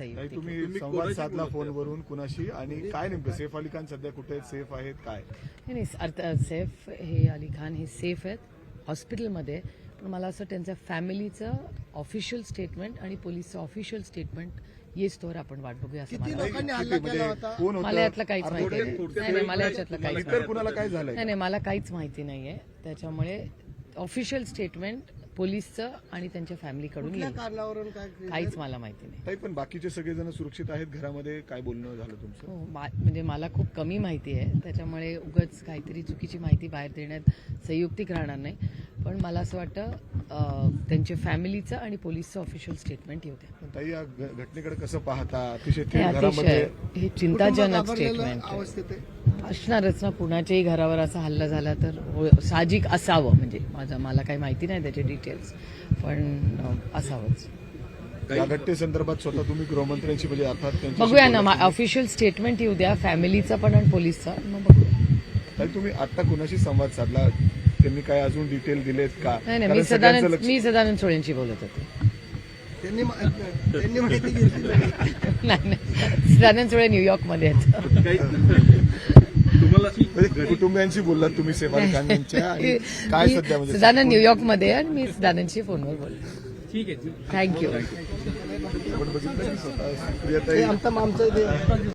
होती. तुम्ही संवाद साधला फोनवरून कुणाशी? आणि काय नेमकं? सेफ अली खान सध्या कुठे आहेत? सेफ आहेत काय? नाही नाही अर्थ सेफ हे अली खान हे सेफ आहेत हॉस्पिटलमध्ये. पण मला असं त्यांच्या फॅमिलीचं ऑफिशियल स्टेटमेंट आणि पोलीसचं ऑफिशियल स्टेटमेंट येस तोवर आपण वाट बघूया असं मला वाटतं. म्हणजे केला होता? कोण होतं? मला यातलं काहीच माहिती नाही. नाही, नाही मला याच्यातलं काहीच इतर माहिती कुणाला काय झालंय? नाही नाही मला काहीच माहिती नाहीये. त्याच्यामुळे ऑफिशियल स्टेटमेंट पोलीसचं आणि त्यांच्या फॅमिलीकडून कुठल्या येईल. कारणावरून काय काहीच मला माहिती नाही. ताई पण बाकीचे सगळेजण सुरक्षित आहेत घरामध्ये? काय बोलणं झालं तुमचं? हो मा- म्हणजे मला खूप कमी माहिती आहे. त्याच्यामुळे उगाच काहीतरी चुकीची माहिती बाहेर देण्यात संयुक्तिक राहणार नाही. पण मला असं वाटतं अं, त्यांच्या फॅमिलीचं आणि पोलीसचं ऑफिशियल स्टेटमेंट येऊ द्या. पण ताई या घ- घटनेकडे कसं पाहता? अतिशय हे थेट अतिशय घरामध्ये हे चिंताजनक स्टेटमेंट अवस्थेत आहे. असणारच ना कुणाच्याही घरावर असा हल्ला झाला तर हो- साहजिक असावं. म्हणजे माझा मला काही माहिती नाही त्याचे डिटेल्स पण असावंच. या घटनेसंदर्भात स्वतः तुम्ही गृहमंत्र्यांशी म्हणजे अर्थात बघूया ना ऑफिशियल स्टेटमेंट येऊ द्या फॅमिलीचं पण आणि पोलीसचं मग बघूया. ताई तुम्ही आता कुणाशी संवाद साधला? त्यांनी काय अजून डिटेल दिलेत का? नाही नाही कारण मी सगळ्यांचं सदानंद लक्ष- मी सदानंद सोळेंची बोलत होते. त्यांनी मा- त्यांनी माहिती घेतली नाही. नाही. नाही सदानंद सोळे न्यूयॉर्कमध्ये आहेत. म्हणजे कुटुंबियांशी बोललात तुम्ही सेफ अली खान यांच्या आणि काय मी सध्या म्हणजे सदानंद न्यूयॉर्कमध्ये आहे आणि मी सदानंदशी फोनवर बोलले थँक्यू आपण बघितलं की स्वतः सुप्रियाताई हे आमचं आमचं